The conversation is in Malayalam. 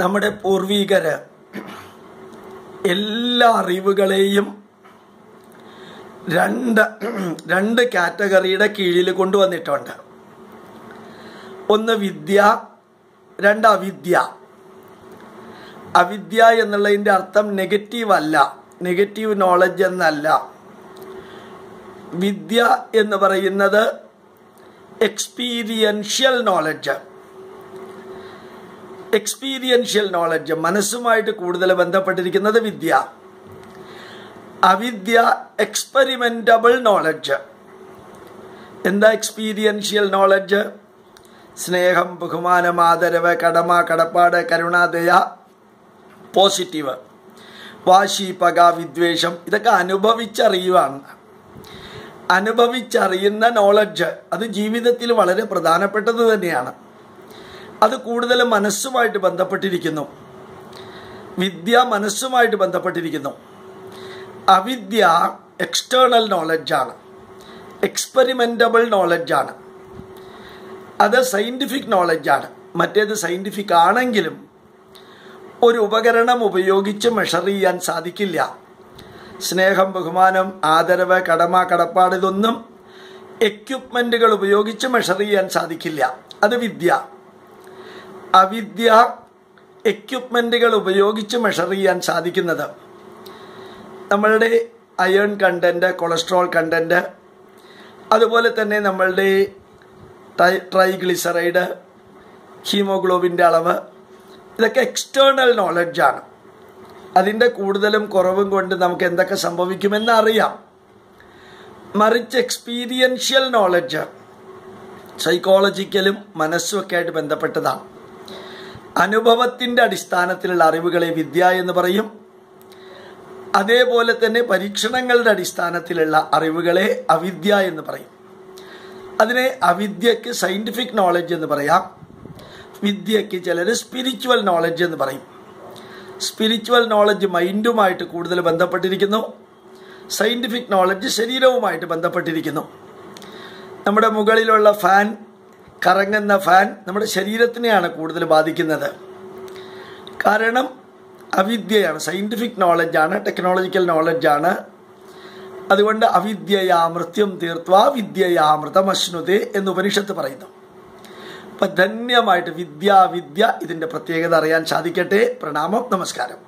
നമ്മുടെ പൂർവീകര് എല്ലാ അറിവുകളെയും രണ്ട് രണ്ട് കാറ്റഗറിയുടെ കീഴിൽ കൊണ്ടുവന്നിട്ടുണ്ട്. ഒന്ന് വിദ്യ രണ്ട് അവിദ്യ. അവിദ്യ എന്നുള്ളതിന്റെ അർത്ഥം നെഗറ്റീവ് അല്ല. നെഗറ്റീവ് നോളജ് എന്നല്ല. വിദ്യ എന്ന് പറയുന്നത് എക്സ്പീരിയൻഷ്യൽ നോളജ് എക്സ്പീരിയൻഷ്യൽ നോളജ് മനസ്സുമായിട്ട് കൂടുതൽ ബന്ധപ്പെട്ടിരിക്കുന്നത് വിദ്യ. അവിദ്യ എക്സ്പെരിമെന്റബിൾ നോളജ് എന്താ എക്സ്പീരിയൻഷ്യൽ നോളജ് സ്നേഹം ബഹുമാനം ആദരവ് കടമ കടപ്പാട് കരുണാദയ പോസിറ്റീവ് വാശി പക വിദ്വേഷം ഇതൊക്കെ അനുഭവിച്ചറിയുവാണ്. അനുഭവിച്ചറിയുന്ന നോളജ് അത് ജീവിതത്തിൽ വളരെ പ്രധാനപ്പെട്ടത് തന്നെയാണ്. അത് കൂടുതൽ മനസ്സുമായിട്ട് ബന്ധപ്പെട്ടിരിക്കുന്നു. വിദ്യ മനസ്സുമായിട്ട് ബന്ധപ്പെട്ടിരിക്കുന്നു. അവിദ്യ എക്സ്റ്റേണൽ നോളജാണ് എക്സ്പെരിമെന്റബിൾ നോളജാണ് അത് സയന്റിഫിക് നോളജാണ് മറ്റേത് സയന്റിഫിക് ആണെങ്കിലും ഒരു ഉപകരണം ഉപയോഗിച്ച് മെഷർ ചെയ്യാൻ സാധിക്കില്ല. സ്നേഹം ബഹുമാനം ആദരവ് കടമ കടപ്പാട് ഇതൊന്നും എക്യുപ്മെന്റുകൾ ഉപയോഗിച്ച് മെഷർ ചെയ്യാൻ സാധിക്കില്ല. അത് വിദ്യ. അവിദ്യ എക്യുപ്മെന്റുകൾ ഉപയോഗിച്ച് മെഷർ ചെയ്യാൻ സാധിക്കുന്നത്. നമ്മളുടെ അയേൺ കണ്ടന്റ് കൊളസ്ട്രോൾ കണ്ടന്റ് അതുപോലെ തന്നെ നമ്മളുടെ ട്രൈഗ്ലിസറൈഡ് ഹീമോഗ്ലോബിന്റെ അളവ് ഇതൊക്കെ എക്സ്റ്റേണൽ നോളജാണ് അതിന്റെ കൂടുതലും കുറവും കൊണ്ട് നമുക്ക് എന്തൊക്കെ സംഭവിക്കുമെന്ന് അറിയാം. മറിച്ച് എക്സ്പീരിയൻഷ്യൽ നോളജ് സൈക്കോളജിക്കലും മനസ്സുമൊക്കെ ആയിട്ട് ബന്ധപ്പെട്ടതാണ്. അനുഭവത്തിന്റെ അടിസ്ഥാനത്തിലുള്ള അറിവുകളെ വിദ്യ എന്ന് പറയും. അതേപോലെ തന്നെ പരീക്ഷണങ്ങളുടെ അടിസ്ഥാനത്തിലുള്ള അറിവുകളെ അവിദ്യ എന്ന് പറയും. അതിനെ അവിദ്യക്ക് സയന്റിഫിക് നോളജ് എന്ന് പറയാം. വിദ്യയ്ക്ക് ചിലർ സ്പിരിച്വൽ നോളജ് എന്ന് പറയും. സ്പിരിച്വൽ നോളജ് മൈൻഡുമായിട്ട് കൂടുതൽ ബന്ധപ്പെട്ടിരിക്കുന്നു. സയന്റിഫിക് നോളജ് ശരീരവുമായിട്ട് ബന്ധപ്പെട്ടിരിക്കുന്നു. നമ്മുടെ മുകളിലുള്ള ഫാൻ കറങ്ങുന്ന ഫാൻ നമ്മുടെ ശരീരത്തിനെയാണ് കൂടുതൽ ബാധിക്കുന്നത്. കാരണം അവിദ്യയാണ് സയന്റിഫിക് നോളജാണ് ടെക്നോളജിക്കൽ നോളജാണ് അതുകൊണ്ട് അവിദ്യയാ മൃത്യം തീർത്വ വിദ്യയാ മൃതമശ്നുതെ എന്ന് ഉപനിഷത്ത് പറയുന്നു. അപ്പൊ ധന്യമായിട്ട് വിദ്യ വിദ്യ ഇതിന്റെ പ്രത്യേകത അറിയാൻ സാധിക്കട്ടെ. പ്രണാമം നമസ്കാരം.